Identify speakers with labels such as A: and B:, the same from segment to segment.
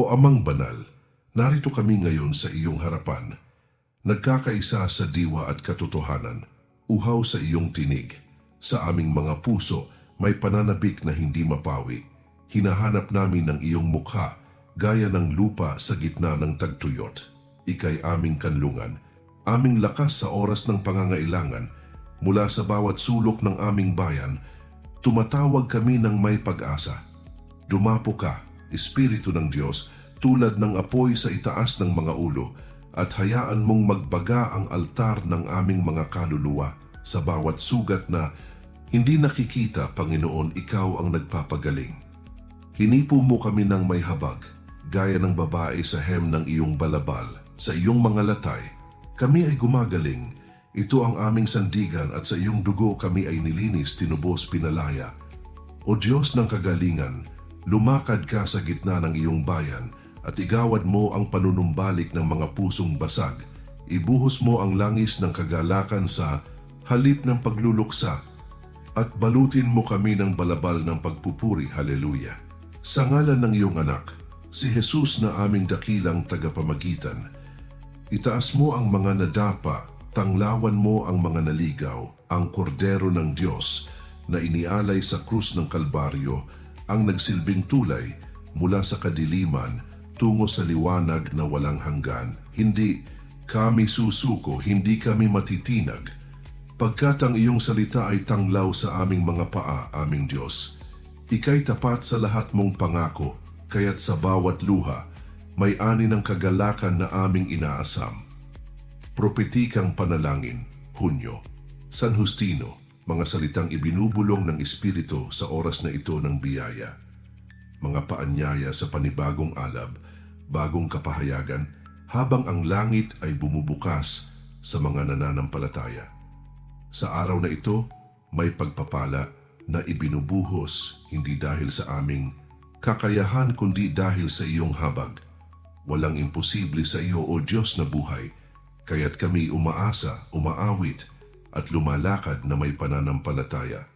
A: O Amang Banal, narito kami ngayon sa iyong harapan. Nagkakaisa sa diwa at katotohanan, uhaw sa iyong tinig. Sa aming mga puso, may pananabik na hindi mapawi. Hinahanap namin ang iyong mukha, gaya ng lupa sa gitna ng tagtuyot. Ikay aming kanlungan, aming lakas sa oras ng pangangailangan, mula sa bawat sulok ng aming bayan, tumatawag kami ng may pag-asa. Dumapo ka, Espiritu ng Diyos, tulad ng apoy sa itaas ng mga ulo, at hayaan mong magbaga ang altar ng aming mga kaluluwa sa bawat sugat na hindi nakikita, Panginoon, ikaw ang nagpapagaling. Hinipo mo kami ng may habag, gaya ng babae sa hem ng iyong balabal, sa iyong mga latay. Kami ay gumagaling, ito ang aming sandigan at sa iyong dugo kami ay nilinis, tinubos, pinalaya. O Diyos ng kagalingan, lumakad ka sa gitna ng iyong bayan at igawad mo ang panunumbalik ng mga pusong basag. Ibuhos mo ang langis ng kagalakan sa halip ng pagluluksa at balutin mo kami ng balabal ng pagpupuri. Haleluya. Sa ngalan ng iyong anak, si Jesus na aming dakilang tagapamagitan, itaas mo ang mga nadapa, tanglawan mo ang mga naligaw, ang kordero ng Diyos na inialay sa krus ng Kalbaryo, ang nagsilbing tulay mula sa kadiliman tungo sa liwanag na walang hanggan. Hindi kami susuko, hindi kami matitinag, pagkat ang iyong salita ay tanglaw sa aming mga paa, aming Diyos. Ika'y tapat sa lahat mong pangako, kaya't sa bawat luha, may ani ng kagalakan na aming inaasam. Propetikang Panalangin, Hunyo. San Justino, mga salitang ibinubulong ng Espiritu sa oras na ito ng biyaya. Mga paanyaya sa panibagong alab, bagong kapahayagan, habang ang langit ay bumubukas sa mga nananampalataya. Sa araw na ito, may pagpapala na ibinubuhos hindi dahil sa aming kakayahan kundi dahil sa iyong habag. Walang imposible sa iyo, O Diyos na buhay, kaya't kami umaasa, umaawit, at lumalakad na may pananampalataya.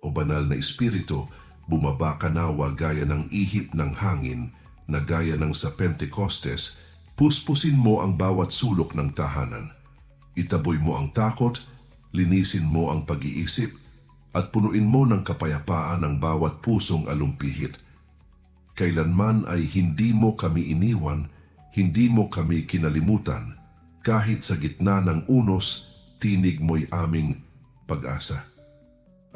A: O banal na Espiritu, bumaba ka nawa gaya ng ihip ng hangin na gaya ng sa Pentecostes, puspusin mo ang bawat sulok ng tahanan. Itaboy mo ang takot, linisin mo ang pag-iisip, at punuin mo ng kapayapaan ang bawat pusong alumpihit. Kailanman ay hindi mo kami iniwan, hindi mo kami kinalimutan, kahit sa gitna ng unos, tinig mo'y aming pag-asa.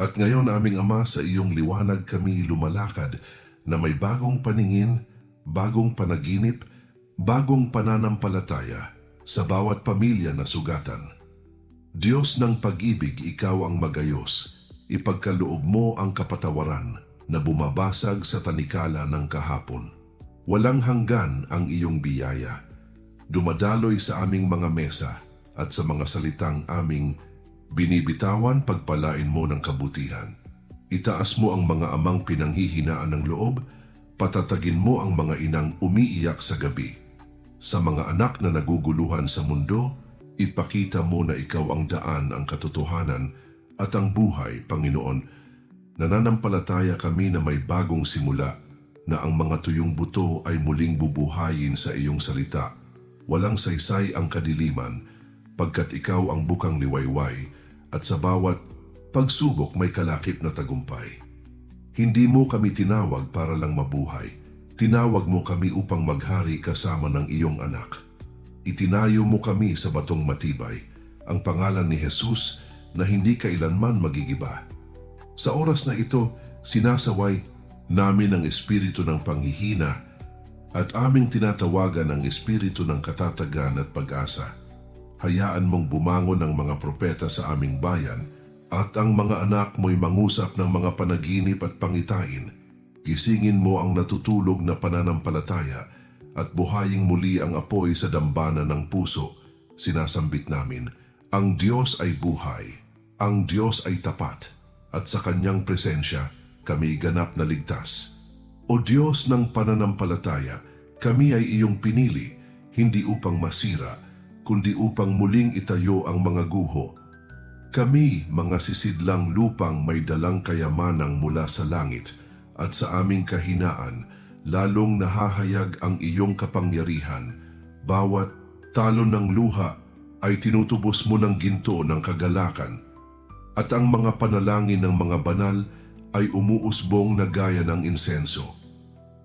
A: At ngayon aming Ama sa iyong liwanag kami lumalakad na may bagong paningin, bagong panaginip, bagong pananampalataya sa bawat pamilya na sugatan. Diyos ng pag-ibig, ikaw ang magayos, ipagkaloob mo ang kapatawaran na bumabasag sa tanikala ng kahapon. Walang hanggan ang iyong biyaya. Dumadaloy sa aming mga mesa at sa mga salitang aming binibitawan pagpalain mo ng kabutihan. Itaas mo ang mga amang pinanghihinaan ng loob, patatagin mo ang mga inang umiiyak sa gabi. Sa mga anak na naguguluhan sa mundo, ipakita mo na ikaw ang daan, ang katotohanan at ang buhay, Panginoon. Nananampalataya kami na may bagong simula, na ang mga tuyong buto ay muling bubuhayin sa iyong salita. Walang saysay ang kadiliman, pagkat ikaw ang bukang liwayway, at sa bawat pagsubok may kalakip na tagumpay. Hindi mo kami tinawag para lang mabuhay. Tinawag mo kami upang maghari kasama ng iyong anak. Itinayo mo kami sa batong matibay, ang pangalan ni Jesus na hindi kailanman magigiba. Sa oras na ito, sinasaway namin ang espiritu ng panghihina at aming tinatawagan ang espiritu ng katatagan at pag-asa. Hayaan mong bumangon ang mga propeta sa aming bayan at ang mga anak mo'y mangusap ng mga panaginip at pangitain. Gisingin mo ang natutulog na pananampalataya at buhaying muli ang apoy sa dambana ng puso. Sinasambit namin, ang Diyos ay buhay, ang Diyos ay tapat, at sa kanyang presensya kami ganap na ligtas. O Diyos ng pananampalataya, kami ay iyong pinili, hindi upang masira, kundi upang muling itayo ang mga guho. Kami, mga sisidlang lupang may dalang kayamanang mula sa langit, at sa aming kahinaan, lalong nahahayag ang iyong kapangyarihan. Bawat talon ng luha ay tinutubos mo ng ginto ng kagalakan. At ang mga panalangin ng mga banal ay umuusbong na gaya ng insenso.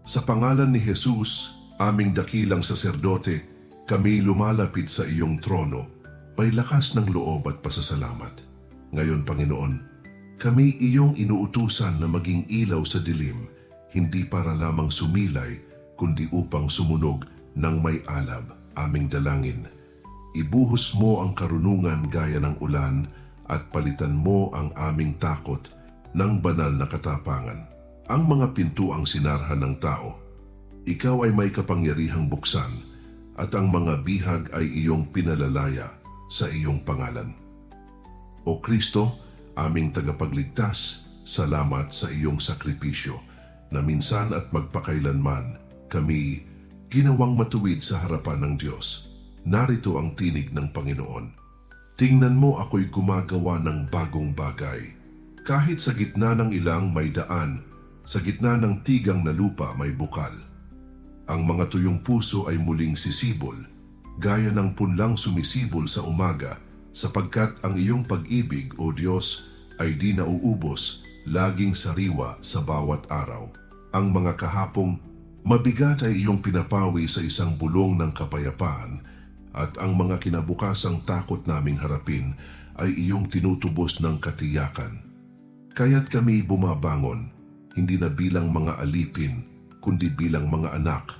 A: Sa pangalan ni Jesus, aming dakilang saserdote, kami lumalapit sa iyong trono. May lakas ng loob at pasasalamat. Ngayon, Panginoon, kami iyong inuutusan na maging ilaw sa dilim, hindi para lamang sumilay, kundi upang sumunog ng may alab, aming dalangin. Ibuhos mo ang karunungan gaya ng ulan at palitan mo ang aming takot ng banal na katapangan. Ang mga pinto ang sinarhan ng tao. Ikaw ay may kapangyarihang buksan at ang mga bihag ay iyong pinalalaya sa iyong pangalan. O Kristo, aming tagapagligtas, salamat sa iyong sakripisyo na minsan at magpakailanman kami ginawang matuwid sa harapan ng Diyos. Narito ang tinig ng Panginoon. Tingnan mo ako'y gumagawa ng bagong bagay. Kahit sa gitna ng ilang may daan, sa gitna ng tigang na lupa may bukal. Ang mga tuyong puso ay muling sisibol, gaya ng punlang sumisibol sa umaga, sapagkat ang iyong pag-ibig, O Diyos, ay di nauubos, laging sariwa sa bawat araw. Ang mga kahapong mabigat ay iyong pinapawi sa isang bulong ng kapayapaan, at ang mga kinabukasang takot naming harapin ay iyong tinutubos ng katiyakan. Kaya't kami bumabangon, hindi na bilang mga alipin, kundi bilang mga anak.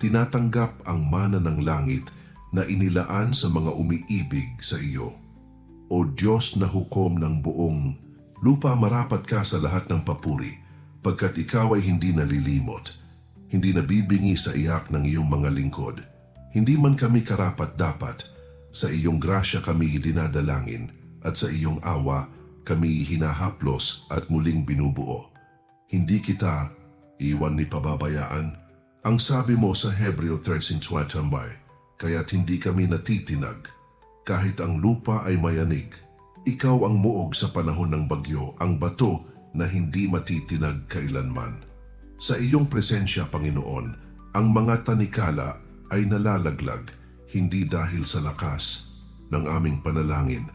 A: Tinatanggap ang mana ng langit na inilaan sa mga umiibig sa iyo. O Diyos na hukom ng buong lupa marapat ka sa lahat ng papuri, pagkat ikaw ay hindi nalilimot, hindi nabibingi sa iyak ng iyong mga lingkod. Hindi man kami karapat dapat, sa iyong grasya kami dinadalangin, at sa iyong awa kami hinahaplos at muling binubuo. Hindi kita iwan ni pababayaan. Ang sabi mo sa Hebreo 13.20 kaya't hindi kami natitinag. Kahit ang lupa ay mayanig, ikaw ang muog sa panahon ng bagyo, ang bato na hindi matitinag kailanman. Sa iyong presensya, Panginoon, ang mga tanikala ay nalalaglag hindi dahil sa lakas ng aming panalangin,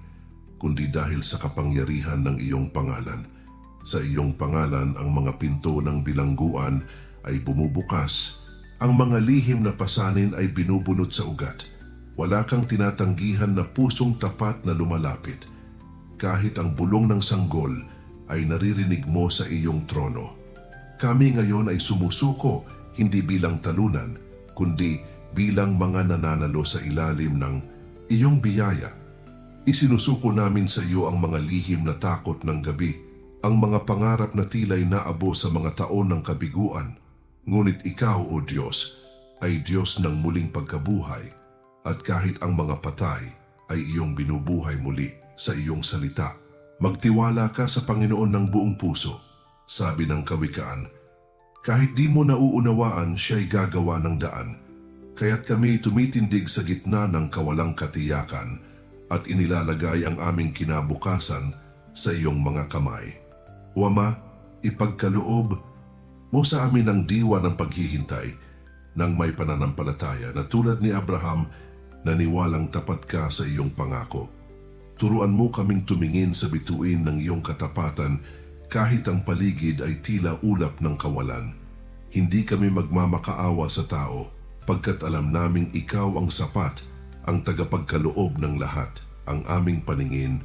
A: kundi dahil sa kapangyarihan ng iyong pangalan. Sa iyong pangalan ang mga pinto ng bilangguan ay bumubukas, ang mga lihim na pasanin ay binubunot sa ugat. Wala kang tinatanggihan na pusong tapat na lumalapit. Kahit ang bulong ng sanggol ay naririnig mo sa iyong trono. Kami ngayon ay sumusuko hindi bilang talunan, kundi bilang mga nananalo sa ilalim ng iyong biyaya. Isinusuko namin sa iyo ang mga lihim na takot ng gabi, ang mga pangarap na tila'y naabo sa mga taon ng kabiguan. Ngunit ikaw, O Diyos, ay Diyos ng muling pagkabuhay, at kahit ang mga patay ay iyong binubuhay muli sa iyong salita. Magtiwala ka sa Panginoon ng buong puso, sabi ng kawikaan. Kahit di mo nauunawaan, siya'y gagawa ng daan kaya't kami tumitindig sa gitna ng kawalang katiyakan at inilalagay ang aming kinabukasan sa iyong mga kamay. O Ama, ipagkaloob mo sa amin ang diwa ng paghihintay ng may pananampalataya na tulad ni Abraham naniwalang tapat ka sa iyong pangako. Turuan mo kaming tumingin sa bituin ng iyong katapatan kahit ang paligid ay tila ulap ng kawalan. Hindi kami magmamakaawa sa tao pagkat alam naming ikaw ang sapat, ang tagapagkaloob ng lahat. Ang aming paningin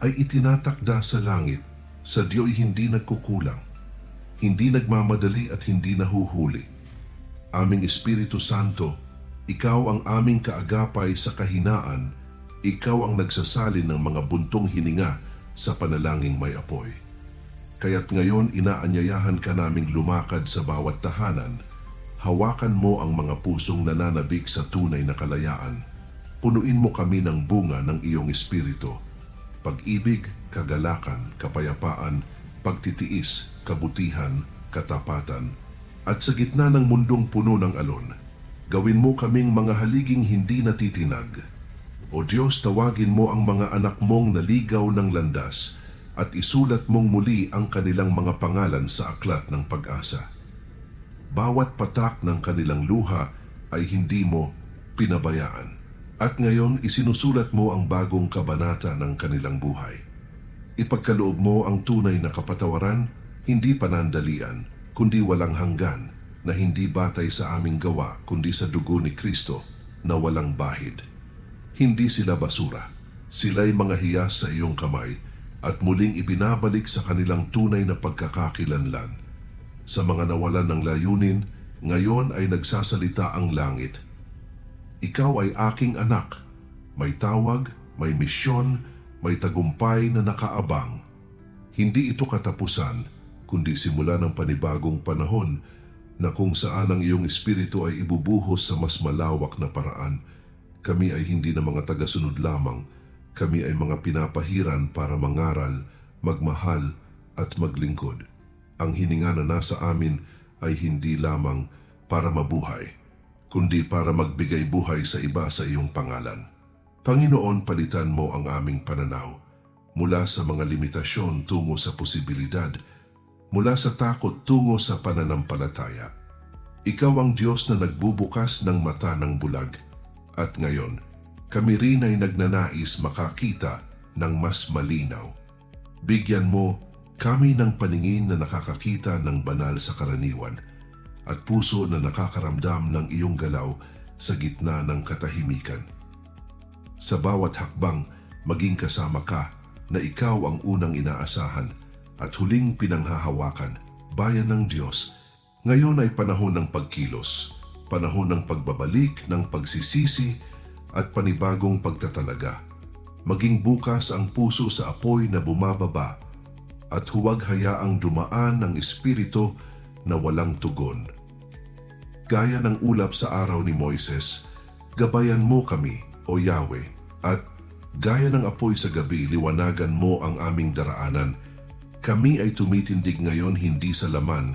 A: ay itinatakda sa langit, sa Diyo'y hindi nagkukulang, hindi nagmamadali at hindi nahuhuli. Aming Espiritu Santo, ikaw ang aming kaagapay sa kahinaan, ikaw ang nagsasalin ng mga buntong hininga sa panalangin may apoy. Kaya't ngayon inaanyayahan ka naming lumakad sa bawat tahanan, Hawakan mo ang mga pusong nananabik sa tunay na kalayaan. Punuin mo kami ng bunga ng iyong espiritu. Pag-ibig, kagalakan, kapayapaan, pagtitiis, kabutihan, katapatan, at sa gitna ng mundong puno ng alon, gawin mo kaming mga haliging hindi natitinag. O Diyos, tawagin mo ang mga anak mong naligaw ng landas at isulat mong muli ang kanilang mga pangalan sa aklat ng pag-asa. bawat patak ng kanilang luha ay hindi mo pinabayaan. At ngayon isinusulat mo ang bagong kabanata ng kanilang buhay. Ipagkaloob mo ang tunay na kapatawaran, hindi panandalian, kundi walang hanggan, na hindi batay sa aming gawa, kundi sa dugo ni Kristo na walang bahid. Hindi sila basura. Sila'y mga hiyas sa iyong kamay at muling ibinabalik sa kanilang tunay na pagkakakilanlan. Sa mga nawalan ng layunin, ngayon ay nagsasalita ang langit. Ikaw ay aking anak. May tawag, may misyon, may tagumpay na nakaabang. Hindi ito katapusan, kundi simula ng panibagong panahon na kung saan ang iyong espiritu ay ibubuhos sa mas malawak na paraan. Kami ay hindi na mga tagasunod lamang, kami ay mga pinapahiran para mangaral, magmahal at maglingkod. Ang hininga na nasa amin ay hindi lamang para mabuhay, kundi para magbigay buhay sa iba sa iyong pangalan. Panginoon, palitan mo ang aming pananaw mula sa mga limitasyon tungo sa posibilidad, mula sa takot tungo sa pananampalataya. Ikaw ang Diyos na nagbubukas ng mata ng bulag. At ngayon, kami rin ay nagnanais makakita ng mas malinaw. Bigyan mo kami ng paningin na nakakakita ng banal sa karaniwan at puso na nakakaramdam ng iyong galaw sa gitna ng katahimikan. Sa bawat hakbang, maging kasama ka na ikaw ang unang inaasahan at huling pinanghahawakan, bayan ng Diyos. Ngayon ay panahon ng pagkilos, panahon ng pagbabalik, ng pagsisisi at panibagong pagtatalaga. Maging bukas ang puso sa apoy na bumababa at huwag hayaang dumaan ng espiritu na walang tugon. Gaya ng ulap sa araw ni Moises, gabayan mo kami, O Yahweh, at gaya ng apoy sa gabi, liwanagan mo ang aming daraanan. Kami ay tumitindig ngayon hindi sa laman,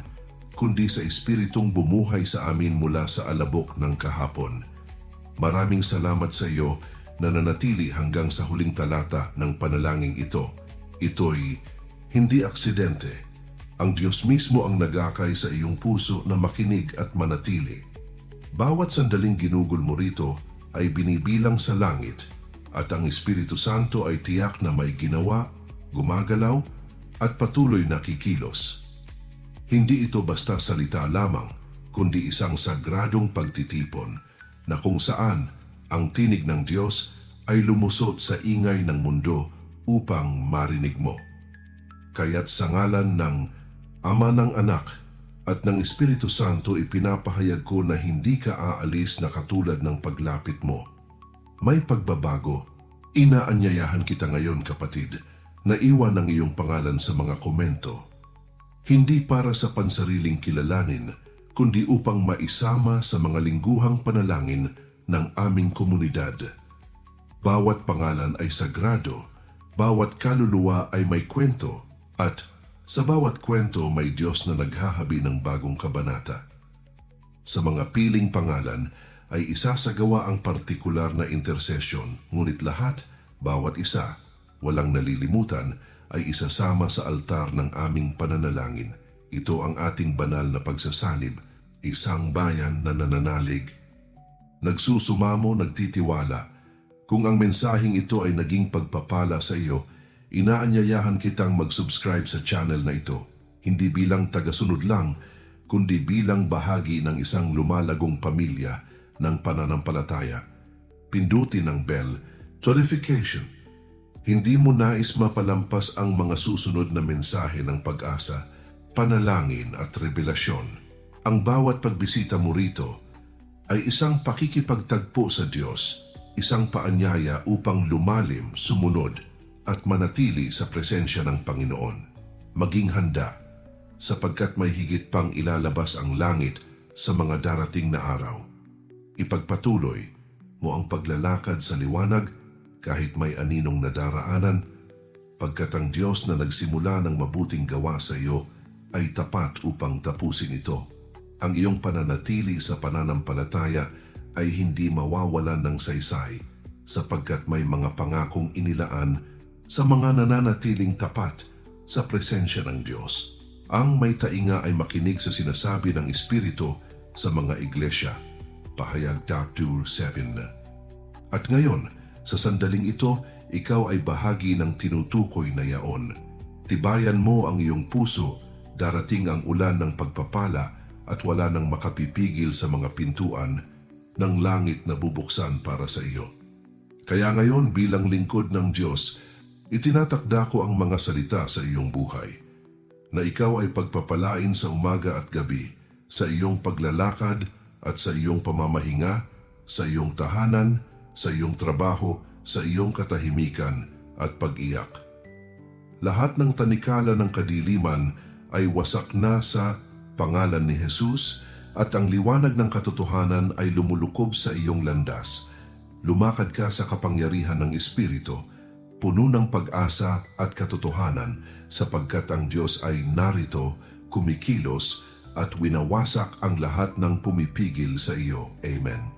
A: kundi sa espiritong bumuhay sa amin mula sa alabok ng kahapon. Maraming salamat sa iyo na nanatili hanggang sa huling talata ng panalangin ito. Ito'y hindi aksidente. Ang Diyos mismo ang nagakay sa iyong puso na makinig at manatili. Bawat sandaling ginugol mo rito ay binibilang sa langit at ang Espiritu Santo ay tiyak na may ginawa, gumagalaw at patuloy na kikilos. Hindi ito basta salita lamang, kundi isang sagradong pagtitipon na kung saan ang tinig ng Diyos ay lumusot sa ingay ng mundo upang marinig mo. Kaya't sa ngalan ng Ama ng Anak at ng Espiritu Santo ipinapahayag ko na hindi ka aalis na katulad ng paglapit mo. May pagbabago. Inaanyayahan kita ngayon kapatid na iwan ang iyong pangalan sa mga komento. Hindi para sa pansariling kilalanin, kundi upang maisama sa mga lingguhang panalangin ng aming komunidad. Bawat pangalan ay sagrado, bawat kaluluwa ay may kwento, at sa bawat kwento may Diyos na naghahabi ng bagong kabanata. Sa mga piling pangalan ay isasagawa ang partikular na intercession, ngunit lahat, bawat isa, walang nalilimutan, ay isasama sa altar ng aming pananalangin. Ito ang ating banal na pagsasanib, isang bayan na nananalig. Nagsusumamo, nagtitiwala. Kung ang mensaheng ito ay naging pagpapala sa iyo, inaanyayahan kitang mag-subscribe sa channel na ito, hindi bilang tagasunod lang, kundi bilang bahagi ng isang lumalagong pamilya ng pananampalataya. Pindutin ang bell, notification. Hindi mo nais mapalampas ang mga susunod na mensahe ng pag-asa, panalangin at revelasyon. Ang bawat pagbisita mo rito ay isang pakikipagtagpo sa Diyos, isang paanyaya upang lumalim, sumunod, at manatili sa presensya ng Panginoon. Maging handa, sapagkat may higit pang ilalabas ang langit sa mga darating na araw. Ipagpatuloy mo ang paglalakad sa liwanag kahit may aninong nadaraanan, pagkat ang Diyos na nagsimula ng mabuting gawa sa iyo ay tapat upang tapusin ito. Ang iyong pananatili sa pananampalataya ay hindi mawawalan ng saysay sapagkat may mga pangakong inilaan sa mga nananatiling tapat sa presensya ng Diyos. Ang may tainga ay makinig sa sinasabi ng Espiritu sa mga iglesia. Pahayag Chapter 7 At ngayon, sa sandaling ito, ikaw ay bahagi ng tinutukoy na yaon. Tibayan mo ang iyong puso, darating ang ulan ng pagpapala at wala nang makapipigil sa mga pintuan ng langit na bubuksan para sa iyo. Kaya ngayon bilang lingkod ng Diyos, itinatakda ko ang mga salita sa iyong buhay na ikaw ay pagpapalain sa umaga at gabi, sa iyong paglalakad at sa iyong pamamahinga, sa iyong tahanan, sa iyong trabaho, sa iyong katahimikan at pag-iyak. Lahat ng tanikala ng kadiliman ay wasak na sa pangalan ni Jesus at ang liwanag ng katotohanan ay lumulukob sa iyong landas. Lumakad ka sa kapangyarihan ng Espiritu, puno ng pag-asa at katotohanan sapagkat ang Diyos ay narito, kumikilos at winawasak ang lahat ng pumipigil sa iyo. Amen.